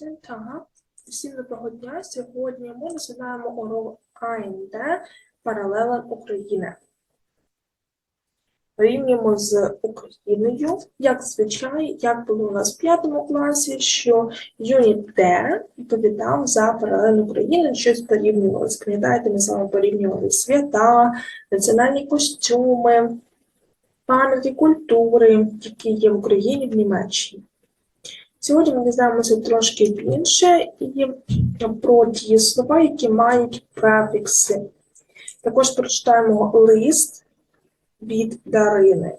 Guten Tag. Всім доброго дня. Сьогодні ми розглядаємо урок АНД паралелем України. Порівнюємо з Україною, як звичай, як було у нас в п'ятому класі, що юніт Д відповідав за паралель України, щось порівнювалося. Пам'ятаєте, ми з вами порівнювали свята, національні костюми, пам'яті культури, які є в Україні в Німеччині. Сьогодні ми дізнаємося трошки більше і про ті слова, які мають префікси. Також прочитаємо лист від Дарини.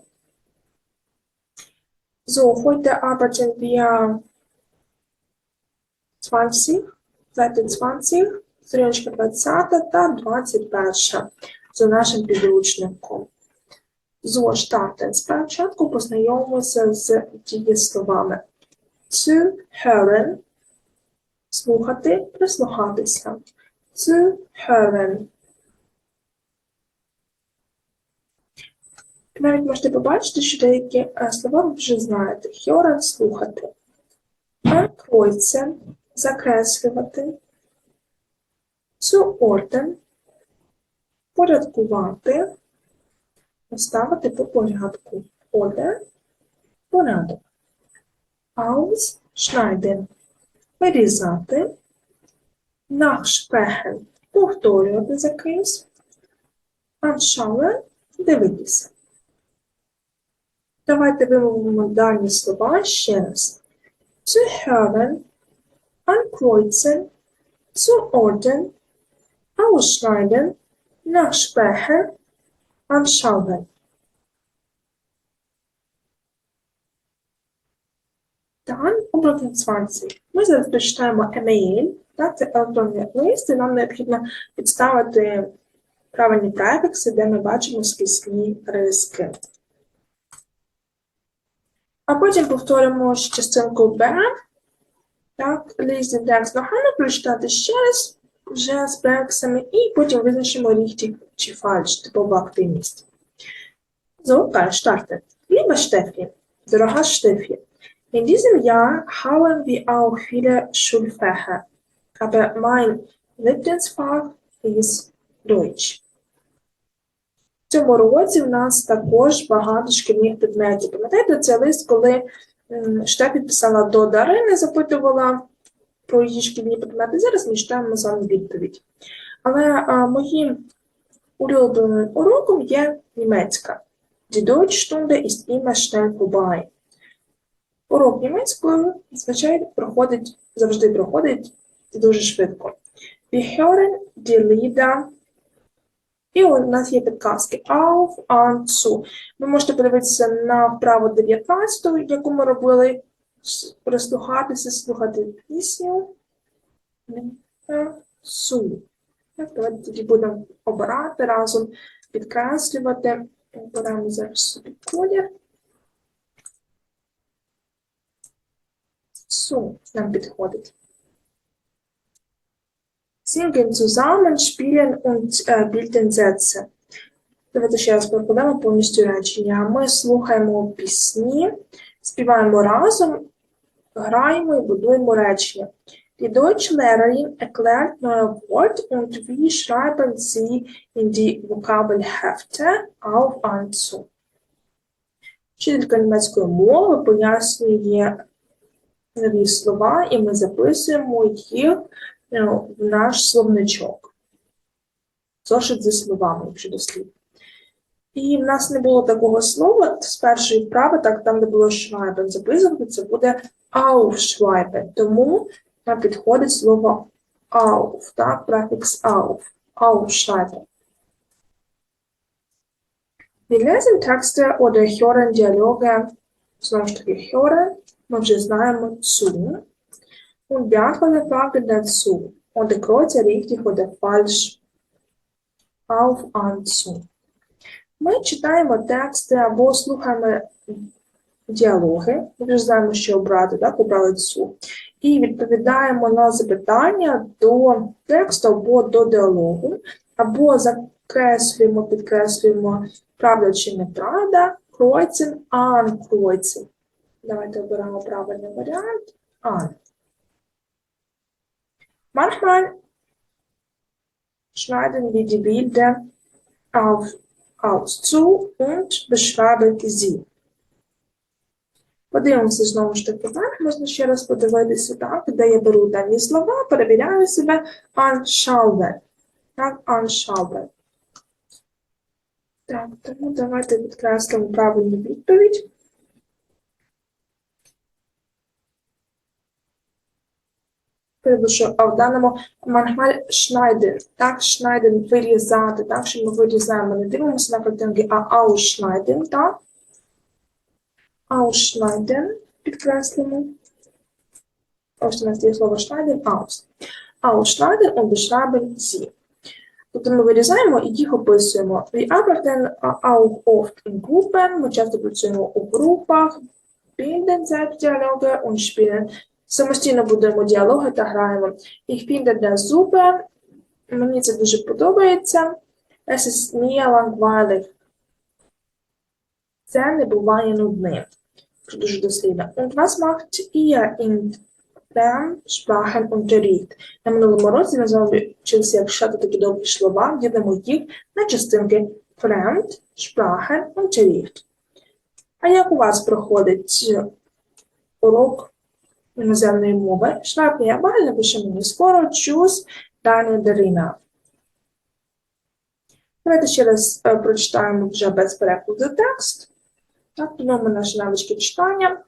So, heute arbeiten wir 20, Seite 20, сторіночка 20 та 21 за нашим підручником. So, starten. Спочатку познайомимося з дієсловами. Zu hören – слухати, прислухатися. Zu hören. Навіть можете побачити, що деякі е, слова ви вже знаєте. Hören – слухати. Ankreuzen – закреслювати. Zuordnen – порядкувати. Поставити по порядку. Order – порядок. Ausschneiden – вирізати, nachsprechen – повторювати за кимсь, anschauen – дивитися. Давайте вимовимо дані слова ще раз. Zu hören, ankreuzen, zuordnen, ausschneiden, nachsprechen, anschauen. Dann образом 20. Ми зараз емейль, так, це електронний лист, і нам необхідно підставити правильні префікси, де ми бачимо скисні риски. А потім повторимо частинку Б. Так, лізний текст нагально прочитати ще раз вже з префіксами, і потім визначимо ріхтік чи фальш, типова активність. Okay, starten. Liebe Steffi, дорога Штефі, In diesem Jahr haben wir auch viele Schulfächer, aber mein Lieblingsfach ist Deutsch. В цьому році в нас також багато шкільних предметів. Пам'ятаєте, цей лист, коли м, Штефі писала до Дарини, запитувала про її шкільні предмети. Зараз ми читаємо з вами відповідь. Але а, моїм улюбленим уроком є німецька. Die Deutschstunde ist immer schnell vorbei. Урок німецькою, звичайно, проходить, завжди проходить дуже швидко. Wir die Lieder. І у нас є підказки Auf, an, zu. Ви можете подивитися на вправу 19, яку ми робили, прислухатися, слухати пісню. Су. Давайте тоді будемо обирати разом, підкреслювати. Обираємо зараз собі колір. Су нам підходить. Singen zusammen, spielen und bilden Sätze. Давайте ще раз прокладемо повністю речення. Ми слухаємо пісні, співаємо разом, граємо і будуємо речення. Die Deutschlehrerin erklärt neue Wort und wir schreiben sie in die Vokabelhefte auf an zu. Вчителька німецької мови пояснює нові слова, і ми записуємо їх е, в наш словничок. Зошит зі словами, якщо дослід. І в нас не було такого слова з першої вправи, так там, де було швайбен записувати, це буде aufschreiben. Тому нам підходить слово auf, так, префікс auf, aufschreiben. Wir lesen Texte oder hören Dialoge, знову ж таки, hören, ми вже знаємо zu. Und beantworten Fragen dazu. Und kreuze richtig oder falsch auf zu. Ми читаємо тексти або слухаємо діалоги. Ми вже знаємо, що обрати, так, обрали цю. І відповідаємо на запитання до тексту або до діалогу, або закреслюємо, підкреслюємо правда чи неправда, кройцем, анкройцем. Давайте оберемо правильний варіант. Ан. Manchmal schneiden wir die Bilder auf, aus zu und beschreiben sie. Подивимося знову ж таки так, можна ще раз подивитися так, де я беру дані слова, перевіряю себе anschauen. Так, anschauen. Так, тому давайте підкреслимо правильну відповідь. Перепишу, а в даному манхмаль шнайден, так, шнайден вирізати, так, що ми вирізаємо, не дивимося на картинки, а аушшнайден, так? Ausschneiden підкреслимо. Ось у нас є слово aus. Ausschneiden und beschreiben sie. Тобто ми вирізаємо і їх описуємо. Wir arbeiten auch oft in Gruppen, ми часто працюємо у групах, bilden Selbstdialoge und spielen. Самостійно будуємо діалоги та граємо. Ich finde das super. Мені це дуже подобається. Es ist. Це не буває нудним. Дуже дослідно. Und was macht ihr in Fremdsprachenunterricht? На минулому році ми з вами вчилися шати такі довгі слова, ділимо їх на частинки Fremdsprachenunterricht. А як у вас проходить урок іноземної мови? Шрайб я баль, напиши мені скоро, choose Даня Дарина. Давайте ще раз е, прочитаємо вже без перекладу текст. Так, поновимо наші навички читання.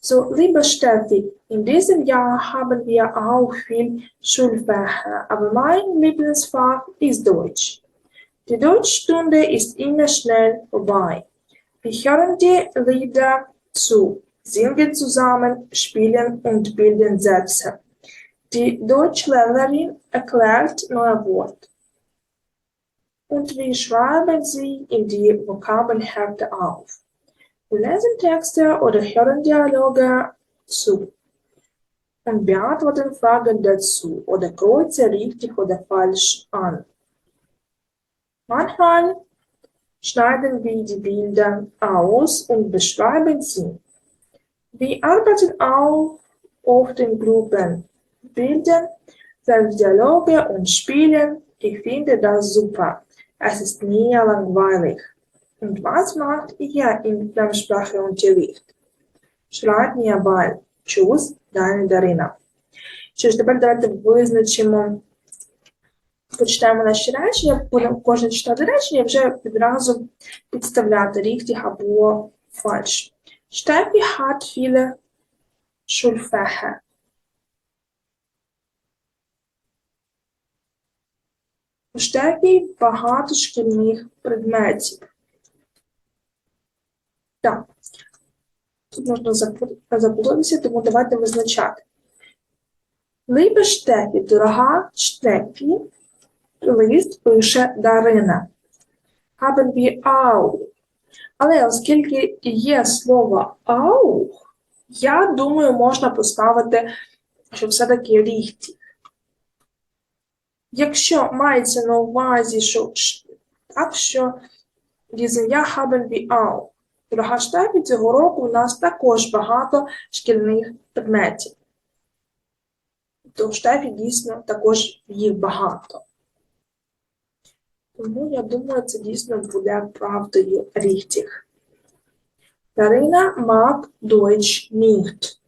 So, liebe Steffi, in diesem Jahr haben wir auch viel Schulfächer, aber mein Lieblingsfach ist Deutsch. Die Deutschstunde ist immer schnell vorbei. Wir hören die Lieder zu, singen zusammen, spielen und bilden Sätze. Die Deutschlehrerin erklärt neue Worte. Und wir schreiben sie in die Vokabelhefte auf. Wir lesen Texte oder hören Dialoge zu und beantworten Fragen dazu oder kreuzen richtig oder falsch an. Manchmal schneiden wir die Bilder aus und beschreiben sie. Wir arbeiten auch oft in Gruppen, bilden selbst Dialoge und spielen. Ich finde das super. Es ist nie langweilig. Und was macht ihr im Fremdsprachenunterricht? Schreibt mir bei. Tschüss, Дани Дарина. Що ж, тепер давайте визначимо, почитаємо наші речення, будемо кожен читати речення і вже відразу підставляти ріхтіх або фальш. Steffi hat viele Schulfächer. У Штефі багато шкільних предметів. Так. Тут можна заплутатися, тому давайте визначати. Либе Штефі, дорога Штефі, лист пише Дарина. Haben wir auch. Але оскільки є слово auch, я думаю, можна поставити, що все-таки ріхті. Якщо мається на увазі, що так, що дізеня haben wir auch. Дорога штабі цього року у нас також багато шкільних предметів. То в штабі дійсно також їх багато. Тому я думаю, це дійсно буде правдою ріхтіх. Дарина mag Deutsch nicht.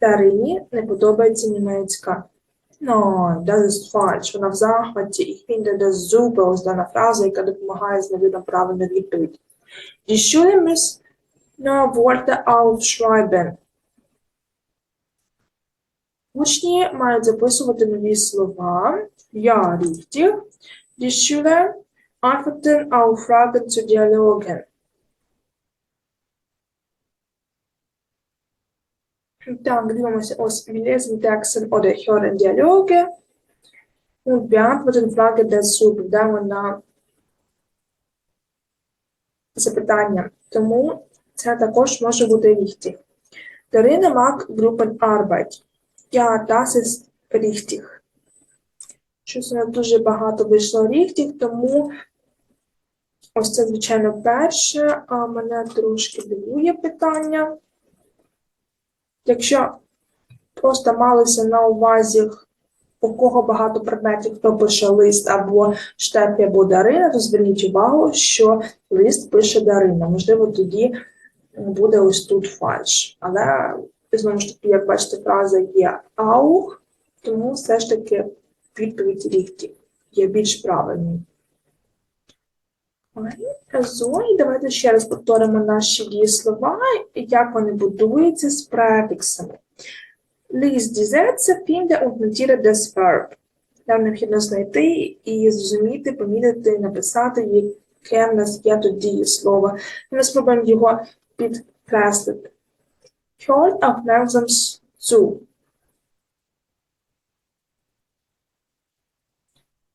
Дарині не подобається німецька. No, das ist falsch. Вона в захваті. Ich finde das super. Ось дана фраза, яка допомагає знайти правильну відповідь. Die Schule muss nur Worte aufschreiben. Учні мають записувати нові слова. Ja, richtig. Die Schüler antworten auf Fragen zu Dialogen. Так, дивимося, ось lesen Texten oder hören Dialoge und beantworten Fragen dazu, відповідаємо на запитання. Тому це також може бути richtig. Дарина mag Gruppenarbeit. Ja, das ist. Щось у нас дуже багато вийшло richtig, тому ось це, звичайно, перше, а мене трошки дивує питання. Якщо просто малося на увазі, у кого багато предметів, хто пише лист або штепі, або Дарина, то зверніть увагу, що лист пише Дарина. Можливо, тоді буде ось тут фальш. Але знову ж таки, як бачите, фраза є аух, тому все ж таки відповідь ріхті є більш правильною. Зо, і давайте ще раз повторимо наші дієслова, як вони будуються з префіксами. Ліс дізеться фінде унтира des verb. Нам необхідно знайти і зрозуміти, помітити, написати, яке в нас є тут дієслово. Ми спробуємо його підкреслити. Hört aufmerksam zu.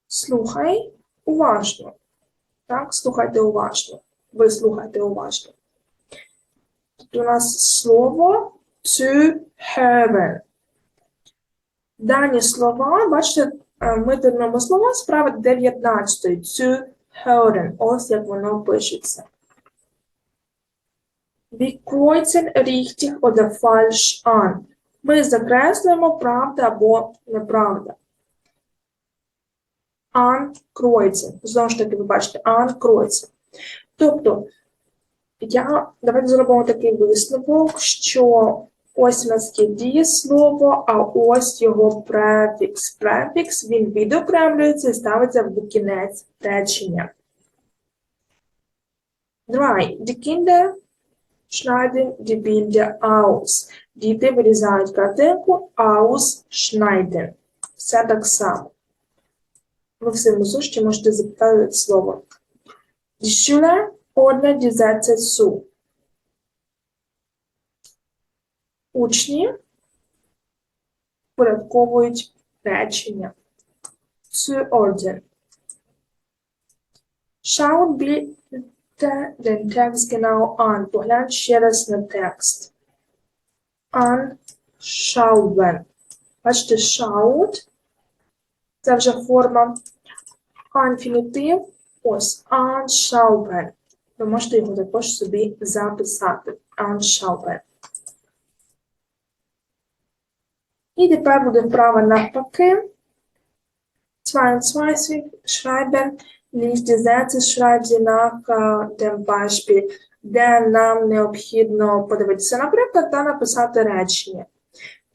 Слухай уважно. Так, слухайте уважно. Ви слухайте уважно. Тут у нас слово to heaven. Дані слова, бачите, е, ми дивимо слова справа 19 to heaven. Ось як воно пишеться. Wir kreuzen richtig oder falsch an. Ми закреслюємо правда або неправда. Анкроється. Знову ж таки, ви бачите, анкроється. Тобто, я, давайте зробимо такий висновок, що ось у нас є дієслово, а ось його префікс. Префікс, він відокремлюється і ставиться в кінець речення. Drei. Die Kinder schneiden die Bilder aus. Діти вирізають картинку ausschneiden. Все так само. Ви в своєму зошиті можете запитати слово. Die Schüler ordnen die Sätze zu. Учні порядковують речення. Zuordnen. Schauen bitte den Text genau an. Поглянь ще раз на текст. Anschauen. Бачите, schaut це вже форма інфінітив. Ось anschauen. Ви можете його також собі записати. Anschauen. І тепер буде вправа навпаки. 22 schreiben, nach dem Beispiel, де нам необхідно подивитися, наприклад, та написати речення.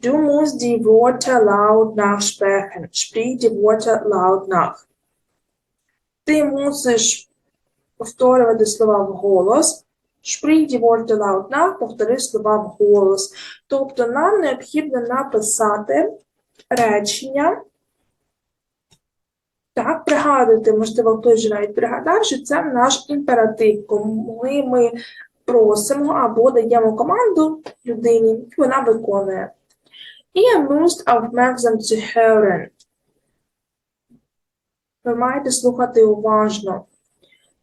Du musst die Worte laut nachsprechen. Sprich die Worte laut nach. Ти мусиш повторювати слова вголос. Sprich die Worte laut nach, повтори слова вголос. Тобто нам необхідно написати речення. Так, пригадуйте, можливо, хтось вже навіть пригадав, що це наш імператив, коли ми просимо або даємо команду людині, і вона виконує. Ihr müsst aufmerksam zuhören. Ви маєте слухати уважно.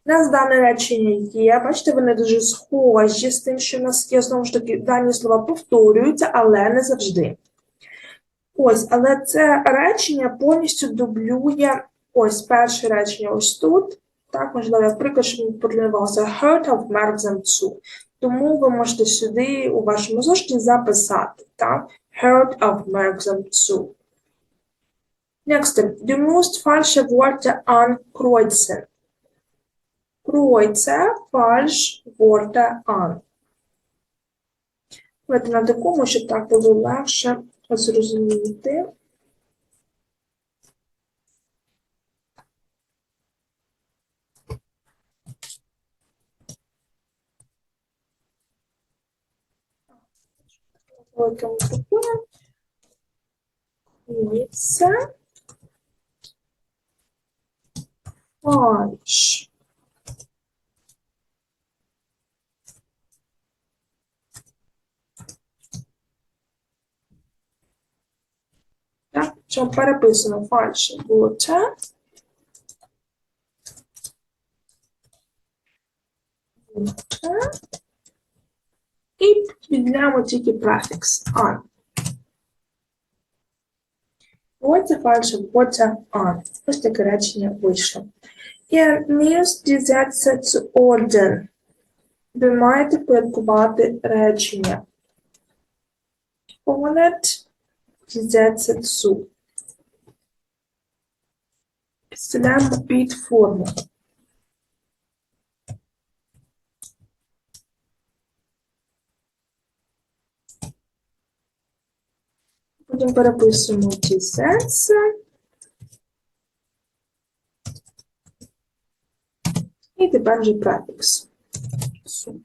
У нас дане речення є, бачите, вони дуже схожі з тим, що в нас є, знову ж таки, дані слова повторюються, але не завжди. Ось, але це речення повністю дублює ось перше речення ось тут. Так, можливо, як приклад, що потренувався hurt aufmerksam zu. Тому ви можете сюди у вашому зошиті записати. Так? hört aufmerksam zu. Nächste. Du musst falsche Worte ankreuzen. Kreuze falsch Worte an. Давайте на такому, щоб так було легше зрозуміти. Великим буквою. Кується. Фальш. Так, що переписано фальш буде. Буде. І віддаємо тільки префікс це фальше, ось це on. Ось таке речення вийшло. Ihr müsst die Sätze zuordnen. Ви маєте порядкувати речення. Понад Sätze zu. Підставляємо під форму. Потім переписуємо ті сенси. І тепер вже префікс. Су.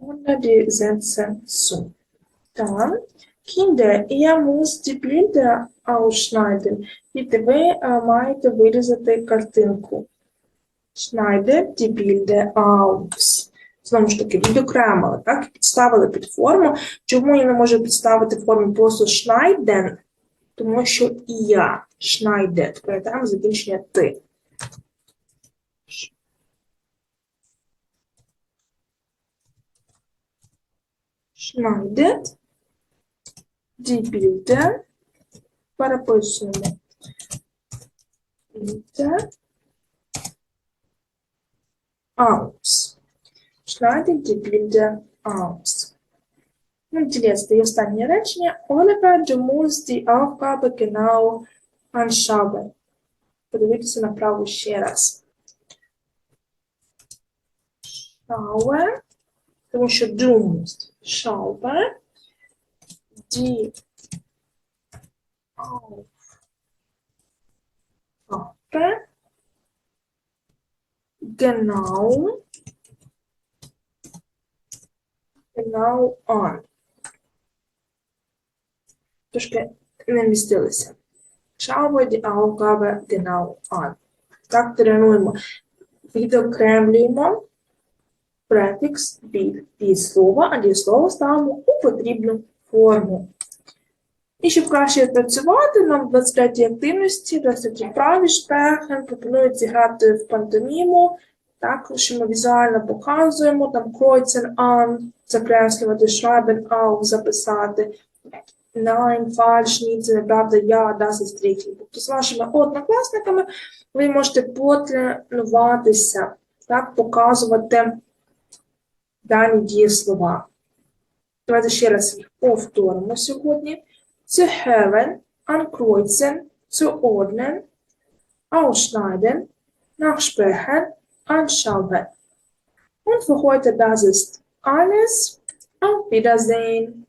Ohne die Sätze zu. Dann, Kinder, ihr müsst die Bilder ausschneiden. Діти, ви е, маєте вирізати картинку. Schneide die Bilder aus. Знову ж таки, відокремили, так? Підставили під форму. Чому я не можу підставити форму просто schneiden? Тому що і я schneidet. Пам'ятаємо закінчення ти. Schneidet Bilder. Переписуємо. Bilder aus. Schneidet die Bilder aus. Интересно, і останнє речення. Oliver, du musst die Aufgabe genau anschauen. Подивіться направо ще раз. Schaue, тому що du musst. Schaue die Aufgabe genau genau on. Трошки не містилися. Die Aufgabe genau an. Так тренуємо. Відокремлюємо префікс від дієслова, а дієслово ставимо у потрібну форму. І щоб краще працювати, нам в 23 активності, 23 вправі шпехен пропонують зіграти в пантоміму, так, що ми візуально показуємо, там кройцен ан, закреслювати, schreiben auf, записати, nein, falsch, ні, це неправда, я, das ist richtig. Тобто з вашими однокласниками ви можете потренуватися, так, показувати дані дієслова. Давайте ще раз їх повторимо сьогодні. Zu hören, ankreuzen, zuordnen, ausschneiden, nachsprechen, anschauen. Und für heute das ist alles. Auf Wiedersehen.